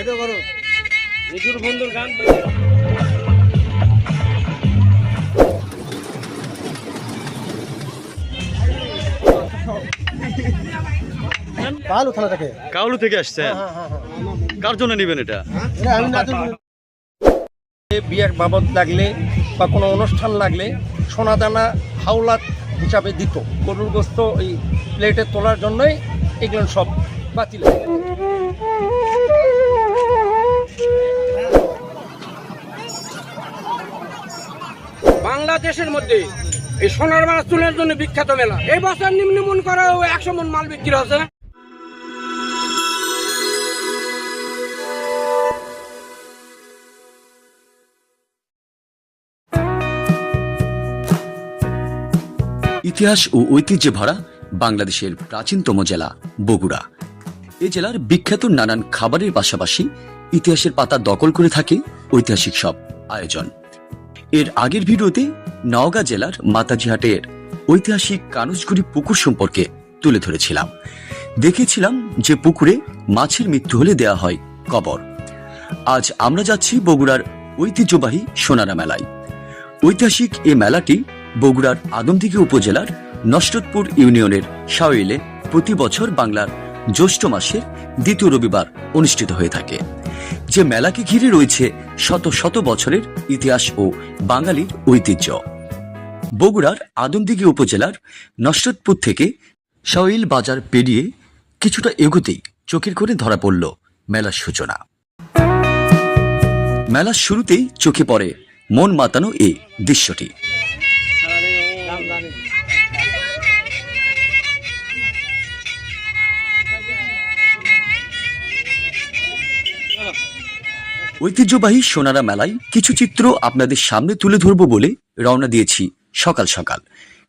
এটা করো। নিচুর বন্ধুর গান কালো থানা থেকে কাউলু থেকে আসছেন? কার জন্য নেবেন এটা? বিয়ের বাবদ লাগলে বা কোনো অনুষ্ঠান লাগলে সোনা দানা হাওলাত হিসাবে দিত। গরুর গোস্ত এই প্লেটে তোলার জন্যই এগুলো সব বাতিল বাংলাদেশের মধ্যে এই সোনার মাছ তুলের জন্য বিখ্যাত মেলা। এই বছর নিম্নমূন করা একশো মন মাল বিক্রি হচ্ছে ইতিহাস ও ঐতিহ্যে ভরা বাংলাদেশের প্রাচীনতম জেলা, বগুড়া। এ জেলার বিখ্যাত নানান খাবারের পাশাপাশি ইতিহাসের পাতা দখল করে থাকে ঐতিহাসিক সব আয়োজন। এর আগের ভিডিওতে নওগাঁ জেলার মাতাজিহাটের ঐতিহাসিক কানুজগুড়ি পুকুর সম্পর্কে তুলে ধরেছিলাম। দেখেছিলাম যে পুকুরে মাছের মৃত্যু হলে দেয়া হয় কবর। আজ আমরা যাচ্ছি বগুড়ার ঐতিহ্যবাহী সোনারা মেলায়। ঐতিহাসিক এ মেলাটি বগুড়ার আদমদিঘি উপজেলার নষ্টতপুর ইউনিয়নের সাওইলে প্রতি বছর বাংলার জ্যৈষ্ঠ মাসের দ্বিতীয় রবিবার অনুষ্ঠিত হয়ে থাকে। যে মেলাকে ঘিরে রয়েছে শত শত বছরের ইতিহাস ও বাঙালির ঐতিহ্য। বগুড়ার আদমদিঘি উপজেলার নষ্টতপুর থেকে সাওইল বাজার পেরিয়ে কিছুটা এগোতেই চোখের করে ধরা পড়ল মেলার সূচনা। মেলার শুরুতেই চোখে পড়ে মন মাতানো এই দৃশ্যটি। ঐতিহ্যবাহী সোনারা মেলায় কিছু চিত্র আপনাদের সামনে তুলে ধরবো বলে রওনা দিয়েছি সকাল সকাল।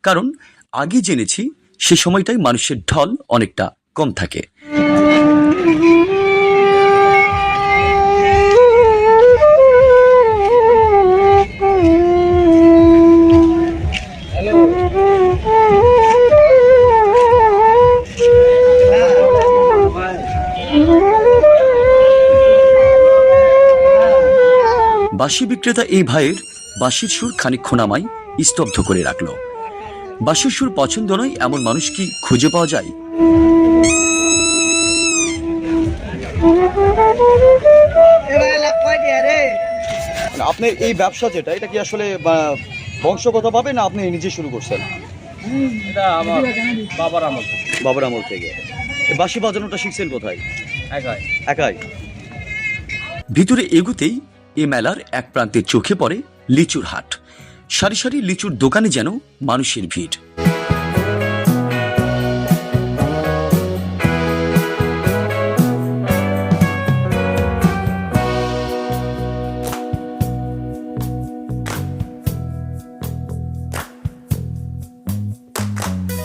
কারণ আগে জেনেছি সে সময়টাই মানুষের ঢল অনেকটা কম থাকে। বাঁশি বিক্রেতা এই ভাইয়ের বাঁশির সুর খানিকক্ষণ আমায় স্তব্ধ করে রাখল। বাঁশির সুর পছন্দ নয় এমন মানুষ কি খুঁজে পাওয়া যায়? মানে আপনার এই ব্যবসা যেটা এটা কি আসলে বা, বংশগতভাবে না আপনি নিজে শুরু করছেন? এটা আমার বাবার আমল থেকে। বাবার আমল থেকে। এই বাঁশি বাজানোটা শিখছেন কোথায়? একাই। একাই। ভিতরে এগুতেই এ মেলার এক প্রান্তে চোখে পড়ে লিচুর হাট। সারি সারি লিচুর দোকানে যেন মানুষের ভিড়।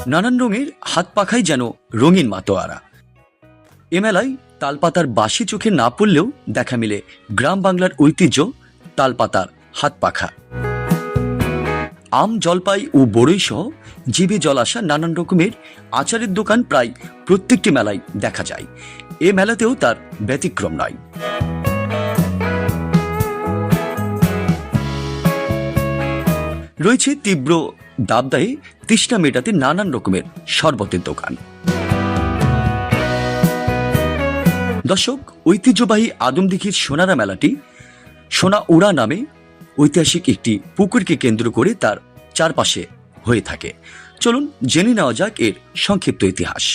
নানান রঙের হাত পাখায় যেন রঙিন মাতোয়ারা। এ মেলায় তালপাতার বাসি চোখে না পড়লেও দেখা মিলে গ্রাম বাংলার ঐতিহ্য, তালপাতার হাত পাখা। আম, জলপাই ও বড়ই সহ জিভে জল আসা নানান রকমের আচারের দোকান প্রায় প্রত্যেকটি মেলায় দেখা যায়। এ মেলাতেও তার ব্যতিক্রম নয়। রয়েছে তীব্র দাবদাহে তৃষ্ণা মেটাতে নানান রকমের শরবতের দোকান। দর্শক, ঐতিহ্যবাহী আদমদিঘির সোনারা মেলাটি সোনা উড়া নামে ঐতিহাসিক একটি পুকুরকে কেন্দ্র করে তার চারপাশে হয়ে থাকে। চলুন জেনে নেওয়া যাক এর সংক্ষিপ্ত ইতিহাস।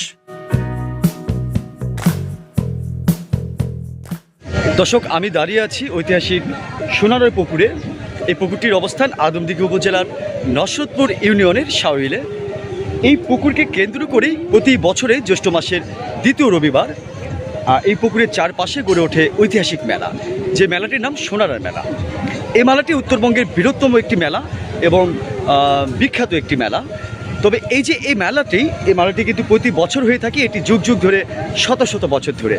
দর্শক, আমি দাঁড়িয়ে আছি ঐতিহাসিক সোনারয় পুকুরে। এই পুকুরটির অবস্থান আদমদিঘি উপজেলার নসরতপুর ইউনিয়নের সাউইলে এই পুকুরকে কেন্দ্র করেই প্রতি বছরে জ্যৈষ্ঠ মাসের দ্বিতীয় রবিবার এই পুকুরের চারপাশে গড়ে ওঠে ঐতিহাসিক মেলা। যে মেলাটির নাম সোনারার মেলা। এই মেলাটি উত্তরবঙ্গের বৃহত্তম একটি মেলা এবং বিখ্যাত একটি মেলা। তবে এই যে এই মেলাটি এই মেলাটি কিন্তু প্রতি বছর হয়ে থাকে, এটি যুগ যুগ ধরে, শত শত বছর ধরে।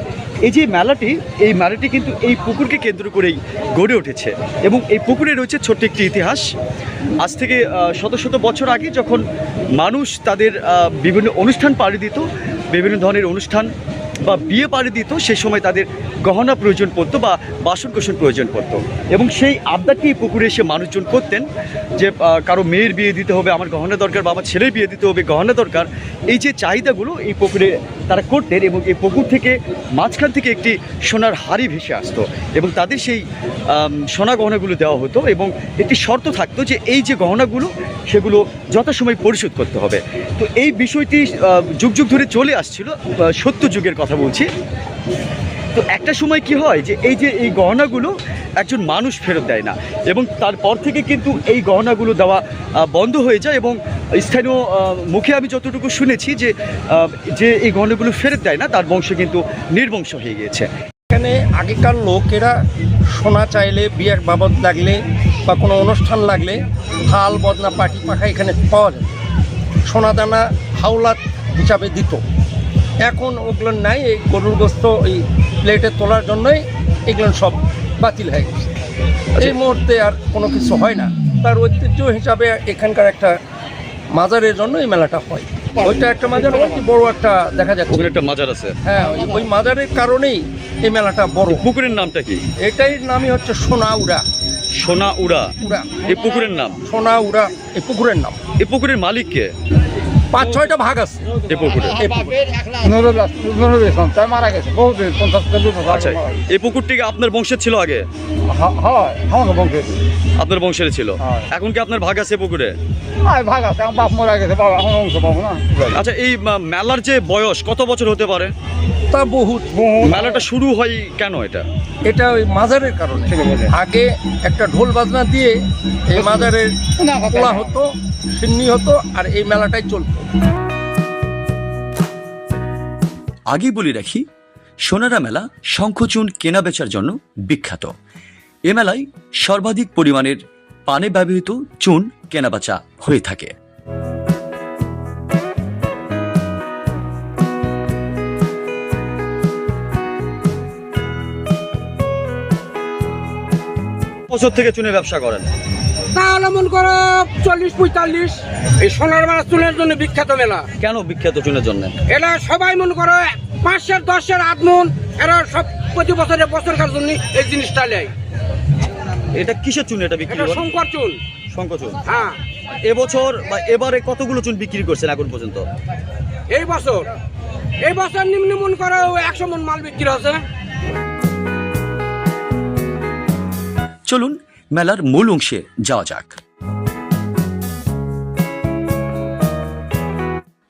এই যে মেলাটি, এই মেলাটি কিন্তু এই পুকুরকে কেন্দ্র করেই গড়ে উঠেছে এবং এই পুকুরে রয়েছে ছোট্ট একটি ইতিহাস। আজ থেকে শত শত বছর আগে যখন মানুষ তাদের বিভিন্ন অনুষ্ঠান পাড়ি দিত, বিভিন্ন ধরনের অনুষ্ঠান বা বিয়ে পাড়ি দিত, সে সময় তাদের গহনা প্রয়োজন পড়তো বা বাসন কোষণ প্রয়োজন পড়তো। এবং সেই আবদারটি পুকুরে এসে মানুষজন করতেন যে কারও মেয়ের বিয়ে দিতে হবে, আমার গহনা দরকার বা আমার ছেলের বিয়ে দিতে হবে, গহনা দরকার। এই যে চাহিদাগুলো এই পুকুরে তারা করতেন এবং এই পুকুর থেকে মাঝখান থেকে একটি সোনার হাড়ি ভেসে আসতো এবং তাদের সেই সোনা গহনাগুলো দেওয়া হতো এবং একটি শর্ত থাকতো যে এই যে গহনাগুলো, সেগুলো যথাসময় পরিশোধ করতে হবে। তো এই বিষয়টি যুগ যুগ ধরে চলে আসছিল সত্য যুগের কথা বলছি। তো একটা সময় কি হয় যে এই যে এই গহনাগুলো একজন মানুষ ফেরত দেয় না এবং তারপর থেকে কিন্তু এই গহনাগুলো দেওয়া বন্ধ হয়ে যায় এবং স্থানীয় মুখে আমি যতটুকু শুনেছি যে যে এই গহনাগুলো ফেরত দেয় না, তার বংশ কিন্তু নির্বংশ হয়ে গিয়েছে। এখানে আগেকার লোকেরা সোনা চাইলে, বিয়ের বাবদ লাগলে বা কোনো অনুষ্ঠান লাগলে হাল, বদনা, পাটি পাখা এখানে পাওয়া যায়। সোনা দানা হাওলাত হিসাবে দিত। এখন ওগুলো নাই, এই গরুর গোস্ত এই প্লেটে তোলার জন্যই এগুলো সব বাতিল হয়ে গেছে। এই মুহূর্তে আর কোনো কিছু হয় না। তার ঐতিহ্য হিসাবে এখানকার একটা মাজারের জন্য এই মেলাটা হয়। ওইটা একটা মাজার অনেক বড় একটা দেখা যাচ্ছে। ওখানে একটা মাজার আছে। হ্যাঁ ওই- মাজারের কারণেই এই মেলাটা বড়। পুকুরের নামটা কি? এটাই নামই হচ্ছে সোনাউড়া। সোনাউড়া। সোনা উড়া উড়া। এই পুকুরের নাম? সোনাউড়া এই পুকুরের নাম। এই পুকুরের মালিক কে? পাঁচ ছয়টা ভাগ আছে। এই পুকুরে। তাই মারা গেছে। পঞ্চাশ আচ্ছা এই পুকুরটি কি আপনার বংশের ছিল আগে? হয় আপনার বংশের ছিল। হ্যাঁ। এখন কি আপনার ভাগ আছে পুকুরে? ভাগ আছে। বাপ মারা গেছে বাবা আমার অংশ পাবো না। আচ্ছা এই মেলার যে বয়স কত বছর হতে পারে? তা বহুত মেলাটা শুরু হয় কেন এটা? এটা ওই মাজারের কারণে। আগে একটা ঢোল বাজনা দিয়ে এই মাজারের হতো। সিন্নি হতো আর এই মেলাটাই চলতো আগেই বলে রাখি সোনারা মেলা শঙ্খচূন কেনা বেচার জন্য বিখ্যাত। এ মেলায় সর্বাধিক পরিমাণের পানে ব্যবহৃত চুন কেনাবেচা হয়ে থাকে। বছর থেকে চুনের ব্যবসা করেন। তাহলে মন করো চল্লিশ পঁয়তাল্লিশ। এই সোনার চুলের জন্য বিখ্যাত মেলা। কেন বিখ্যাত চুনের জন্য? এটা সবাই মনে করো পাঁচশের দশের আট মন এরা সব প্রতি বছরে বছরকার জন্য এই জিনিসটা নেয়। এটা কিসের চুন এটা বিক্রি এটা করেন শঙ্কর চুল। শঙ্খ চুন হ্যাঁ। এবছর বা এবারে কতগুলো চুন বিক্রি করছেন এখন পর্যন্ত? এই বছর এই বছর নিম্ন মন করো একশো মন মাল বিক্রি হচ্ছে। চলুন মেলার মূল অংশে যাওয়া যাক।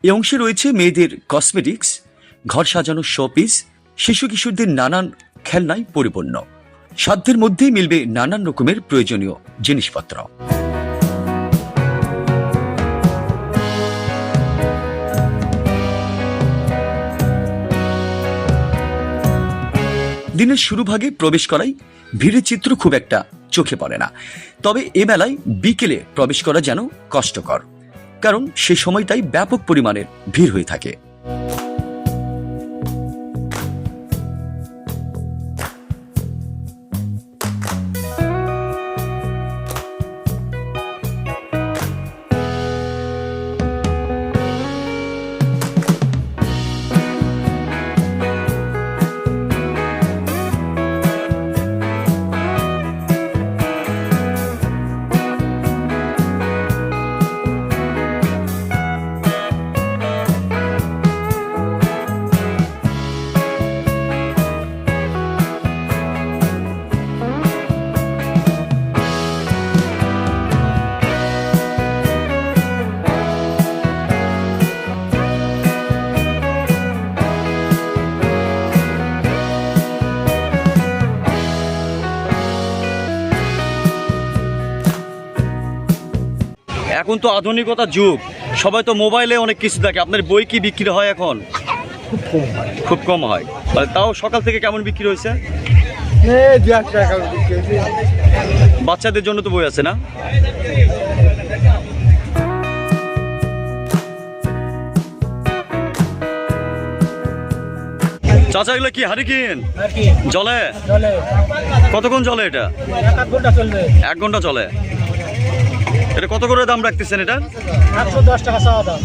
এই অংশে রয়েছে মেয়েদের কসমেটিক্স ঘর সাজানোর শোপিস শিশু কিশোরদের নানান খেলনায় পরিপূর্ণ। সাধ্যের মধ্যেই মিলবে নানান রকমের প্রয়োজনীয় জিনিসপত্র। দিনের শুরু ভাগে প্রবেশ করাই ভিড়ের চিত্র খুব একটা চোখে পড়ে না। তবে এ বেলায় বিকেলে প্রবেশ করা যেন কষ্টকর। কারণ সে সময়টাই ব্যাপক পরিমাণের ভিড় হয়ে থাকে। এখন তো আধুনিকতার যুগ। সবাই তো মোবাইলে অনেক কিছু দেখে। আপনার বই কি বিক্রি হয় এখন? খুব কম হয়। মানে তাও সকাল থেকে কেমন বিক্রি হয়েছে? বাচ্চাদের জন্য তো বই আছে না? চাচা এগুলো কি হারিকেন? জলে? কতক্ষণ জলে এটা? এক ঘণ্টা চলে। এটা কত করে দাম রাখতেছেন এটা? একশো দশ টাকা চাওয়া দাম।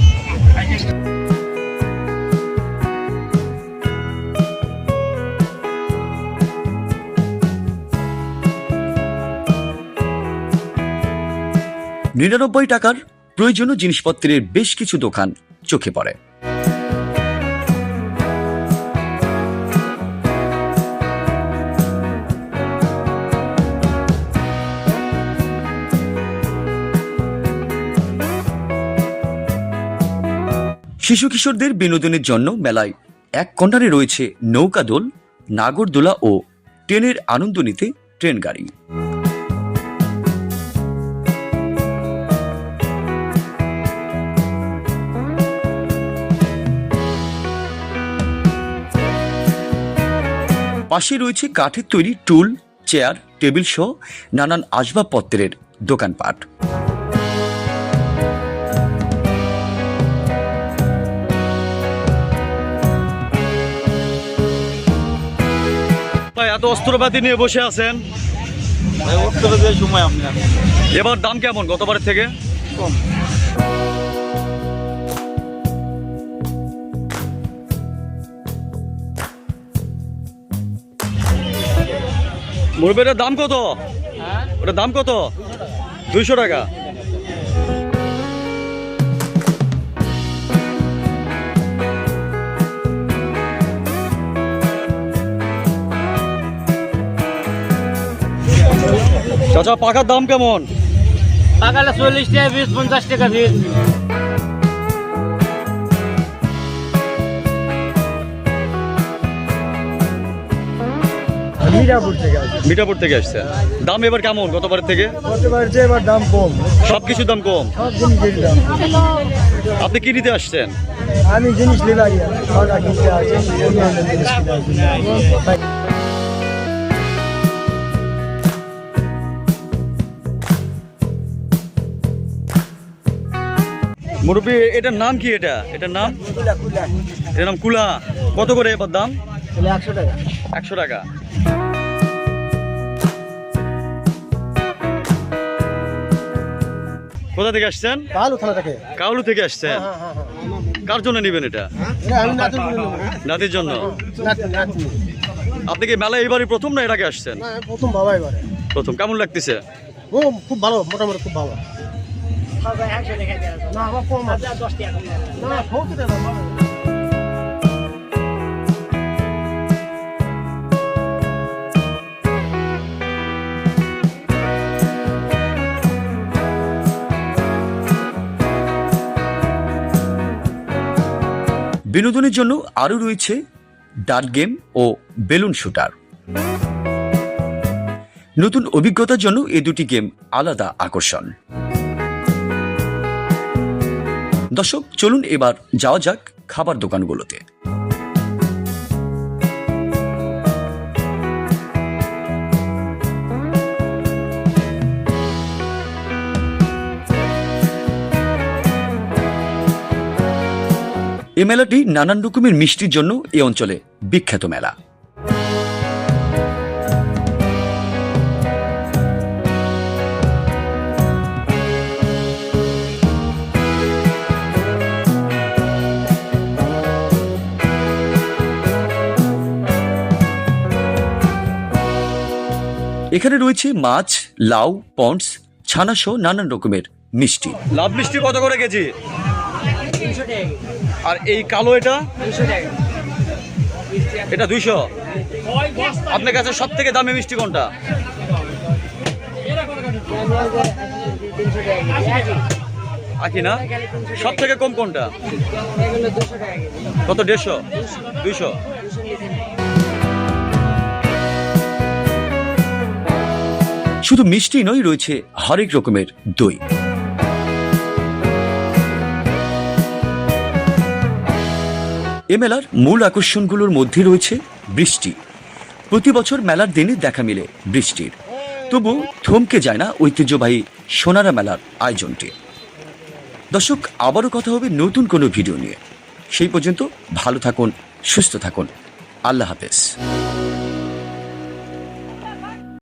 নিরানব্বই টাকার প্রয়োজনীয় জিনিসপত্রের বেশ কিছু দোকান চোখে পড়ে। শিশু কিশোরদের বিনোদনের জন্য মেলায় এক কর্নারে রয়েছে নৌকাদোল নাগরদোলা ও ট্রেনের আনন্দ নিতে ট্রেন গাড়ি। পাশে রয়েছে কাঠের তৈরি টুল, চেয়ার, টেবিল সহ নানান আসবাবপত্রের দোকানপাট। ভাই এত অস্ত্রপাতি নিয়ে বসে আছেন? সময় আপনি এবার দাম কেমন? গতবারের থেকে? মুরব্বীটার দাম কত? ওটার দাম কত? দুইশো টাকা। চাচা পাকার দাম কেমন? পাকালে চল্লিশ টাকা পিস পঞ্চাশ টাকা পিস। মিরাপুর থেকে মিঠাপুর থেকে আসছে। দাম এবার কেমন গতবারের থেকে? পারছে এবার দাম কম। সব কিছুর দাম কম? সব জিনিসের দাম আপনি কি নিতে আসছেন? আমি জিনিস নিলাই মুরব্বী এটার নাম কি এটা? এটার নাম? এটার নাম কুলা। কত করে এবার দাম? একশো টাকা। একশো টাকা। কোথা থেকে আসছেন? কালো থানা থেকে। কাউলু থেকে আসছেন? হ্যাঁ হ্যাঁ হ্যাঁ। কার জন্য নেবেন এটা? নাতির জন্য আপনি কি মেলা এবারই প্রথম না এর আগে আসছেন? প্রথম বাবা এবারে। প্রথম। কেমন লাগতেছে? ও খুব ভালো মোটামুটি খুব ভালো। বিনোদনের জন্য আরও রয়েছে ডার্ট গেম ও বেলুন শুটার। নতুন অভিজ্ঞতার জন্য এই দুটি গেম আলাদা আকর্ষণ। দর্শক, চলুন এবার যাওয়া যাক খাবার দোকানগুলোতে। এ মেলাটি নানান রকমের মিষ্টির জন্য এ অঞ্চলে বিখ্যাত মেলা। এখানে রয়েছে মাছ, লাউ, পন্ডস ছানা সহ নানান রকমের মিষ্টি। লাভ মিষ্টি কত করে কেজি? আর এই কালো এটা? এটা দুইশো। আপনার কাছে সব থেকে দামি মিষ্টি কোনটা? আকি না? সব থেকে কম কোনটা? কত, দেড়শো? দুইশো। শুধু মিষ্টি নয়, রয়েছে হরেক রকমের দই। এ মেলার মূল আকর্ষণগুলোর মধ্যে রয়েছে বৃষ্টি। প্রতি বছর মেলার দিনে দেখা মিলে বৃষ্টির। তবু থমকে যায় না ঐতিহ্যবাহী সোনারা মেলার আয়োজনটি। দর্শক, আবারও কথা হবে নতুন কোনো ভিডিও নিয়ে। সেই পর্যন্ত ভালো থাকুন, সুস্থ থাকুন। আল্লাহ হাফেজ।